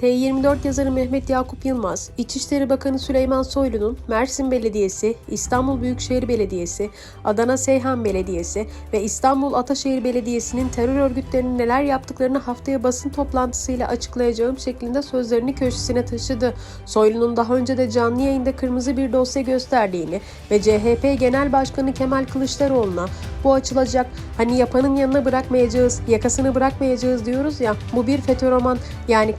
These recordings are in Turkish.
T24 yazarı Mehmet Yakup Yılmaz, İçişleri Bakanı Süleyman Soylu'nun Mersin Belediyesi, İstanbul Büyükşehir Belediyesi, Adana Seyhan Belediyesi ve İstanbul Ataşehir Belediyesi'nin terör örgütlerinin neler yaptıklarını haftaya basın toplantısıyla açıklayacağım şeklinde sözlerini köşesine taşıdı. Soylu'nun daha önce de canlı yayında kırmızı bir dosya gösterdiğini ve CHP Genel Başkanı Kemal Kılıçdaroğlu'na bu açılacak hani yapanın yanına bırakmayacağız, yakasını bırakmayacağız diyoruz ya bu bir FETÖ roman yani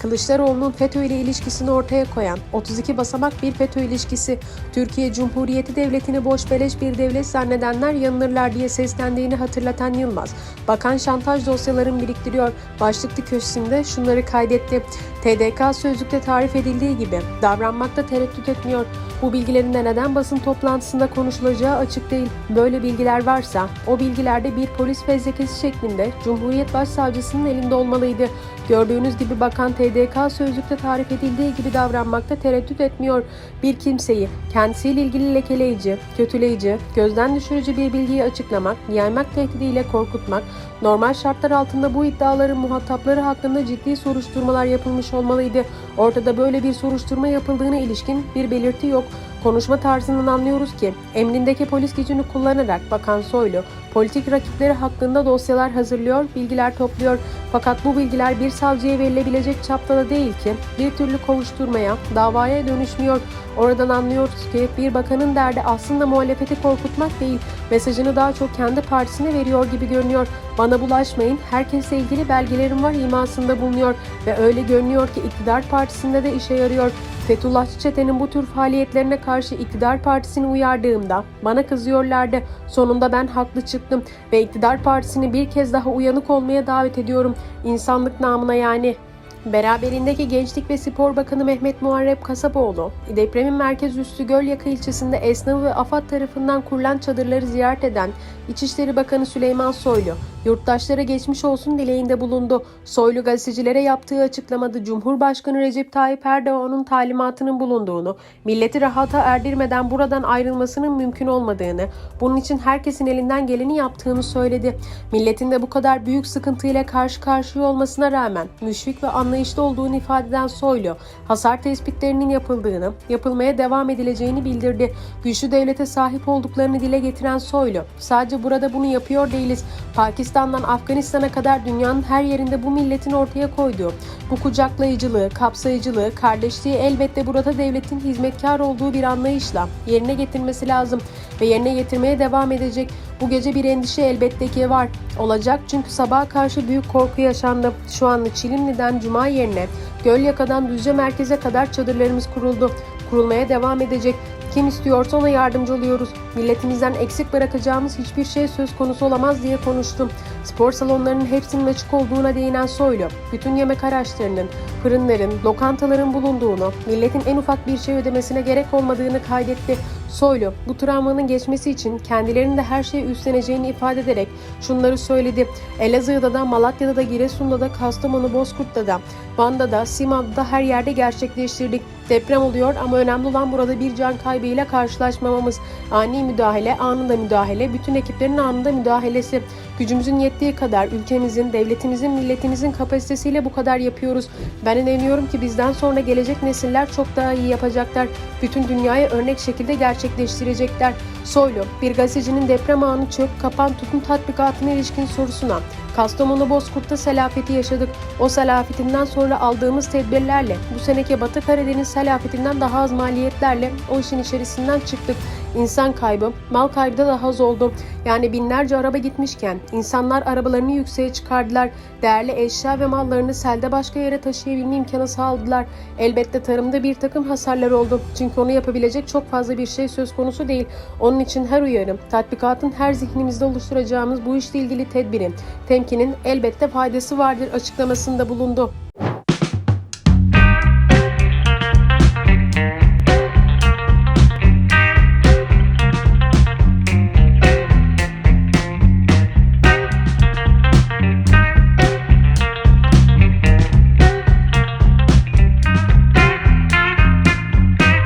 Kılıçdaroğlu'nun FETÖ ile ilişkisini ortaya koyan 32 basamak bir FETÖ ilişkisi Türkiye Cumhuriyeti Devleti'ni boş beleş bir devlet zannedenler yanılırlar diye seslendiğini hatırlatan Yılmaz. Bakan şantaj dosyalarını biriktiriyor. Başlıklı köşesinde şunları kaydetti. TDK sözlükte tarif edildiği gibi davranmakta tereddüt etmiyor. Bu bilgilerin de neden basın toplantısında konuşulacağı açık değil. Böyle bilgiler varsa o bilgilerde bir polis fezlekesi şeklinde Cumhuriyet Başsavcısının elinde olmalıydı. Gördüğünüz gibi bakan TDK sözlükte tarif edildiği gibi davranmakta tereddüt etmiyor. Bir kimseyi kendisiyle ilgili lekeleyici, kötüleyici, gözden düşürücü bir bilgiyi açıklamak, yaymak tehdidiyle korkutmak, normal şartlar altında bu iddiaların muhatapları hakkında ciddi soruşturmalar yapılmış olmalıydı. Ortada böyle bir soruşturma yapıldığına ilişkin bir belirti yok. Konuşma tarzından anlıyoruz ki emrindeki polis gücünü kullanarak Bakan Soylu politik rakipleri hakkında dosyalar hazırlıyor, bilgiler topluyor. Fakat bu bilgiler bir savcıya verilebilecek çapta da değil ki bir türlü kovuşturmaya, davaya dönüşmüyor. Oradan anlıyoruz ki bir bakanın derdi aslında muhalefeti korkutmak değil, mesajını daha çok kendi partisine veriyor gibi görünüyor. Bana bulaşmayın, herkesle ilgili belgelerim var imasında bulunuyor ve öyle görünüyor ki iktidar partisinde de işe yarıyor. Fethullahçı çetenin bu tür faaliyetlerine karşı iktidar partisini uyardığımda bana kızıyorlardı. Sonunda ben haklı çıktım ve iktidar partisini bir kez daha uyanık olmaya davet ediyorum. İnsanlık namına yani. Beraberindeki Gençlik ve Spor Bakanı Mehmet Muharrep Kasapoğlu, depremin merkez üssü Gölyaka ilçesinde esnafı ve AFAD tarafından kurulan çadırları ziyaret eden İçişleri Bakanı Süleyman Soylu, yurttaşlara geçmiş olsun dileğinde bulundu. Soylu gazetecilere yaptığı açıklamada Cumhurbaşkanı Recep Tayyip Erdoğan'ın talimatının bulunduğunu, milleti rahata erdirmeden buradan ayrılmasının mümkün olmadığını, bunun için herkesin elinden geleni yaptığını söyledi. Milletin de bu kadar büyük sıkıntıyla karşı karşıya olmasına rağmen müşfik ve anlayışlı olduğunu ifade eden Soylu, hasar tespitlerinin yapıldığını, yapılmaya devam edileceğini bildirdi. Güçlü devlete sahip olduklarını dile getiren Soylu, sadece burada bunu yapıyor değiliz. Pakistan'dan Afganistan'a kadar dünyanın her yerinde bu milletin ortaya koyduğu bu kucaklayıcılığı, kapsayıcılığı, kardeşliği elbette burada devletin hizmetkar olduğu bir anlayışla yerine getirmesi lazım ve yerine getirmeye devam edecek. Bu gece bir endişe elbette ki var. Olacak çünkü sabaha karşı büyük korku yaşandı. Şu anda Çilimli'den Cuma yerine Gölyaka'dan Düzce merkeze kadar çadırlarımız kuruldu. Kurulmaya devam edecek. Kim istiyorsa ona yardımcı oluyoruz. Milletimizden eksik bırakacağımız hiçbir şey söz konusu olamaz diye konuştum. Spor salonlarının hepsinin açık olduğuna değinen Soylu, bütün yemek araçlarının, fırınların, lokantaların bulunduğunu, milletin en ufak bir şey ödemesine gerek olmadığını kaydetti. Soylu, bu travmanın geçmesi için kendilerinin de her şeyi üstleneceğini ifade ederek şunları söyledi. Elazığ'da da, Malatya'da da, Giresun'da da, Kastamonu, Bozkurt'ta da, Van'da da, Simav'da da her yerde gerçekleştirdik. Deprem oluyor ama önemli olan burada bir can kaybıyla karşılaşmamamız. Ani müdahale, anında müdahale, bütün ekiplerin anında müdahalesi. Gücümüzün yettiği kadar ülkemizin, devletimizin, milletimizin kapasitesiyle bu kadar yapıyoruz. Ben inanıyorum ki bizden sonra gelecek nesiller çok daha iyi yapacaklar. Bütün dünyaya örnek şekilde gerçekleştirecekler. Soylu, bir gazetecinin deprem anı çök, kapan, tutun tatbikatına ilişkin sorusuna Kastamonu Bozkurt'ta selafeti yaşadık. O selafetinden sonra aldığımız tedbirlerle bu seneki Batı Karadeniz selafetinden daha az maliyetlerle o işin içerisinden çıktık. İnsan kaybı, mal kaybı da daha az oldu. Yani binlerce araba gitmişken insanlar arabalarını yükseğe çıkardılar. Değerli eşya ve mallarını selde başka yere taşıyabilme imkanı sağladılar. Elbette tarımda bir takım hasarlar oldu. Çünkü onu yapabilecek çok fazla bir şey söz konusu değil. Onun için her uyarı, tatbikatın her zihnimizde oluşturacağımız bu işle ilgili tedbirin, temkinin elbette faydası vardır açıklamasında bulundu.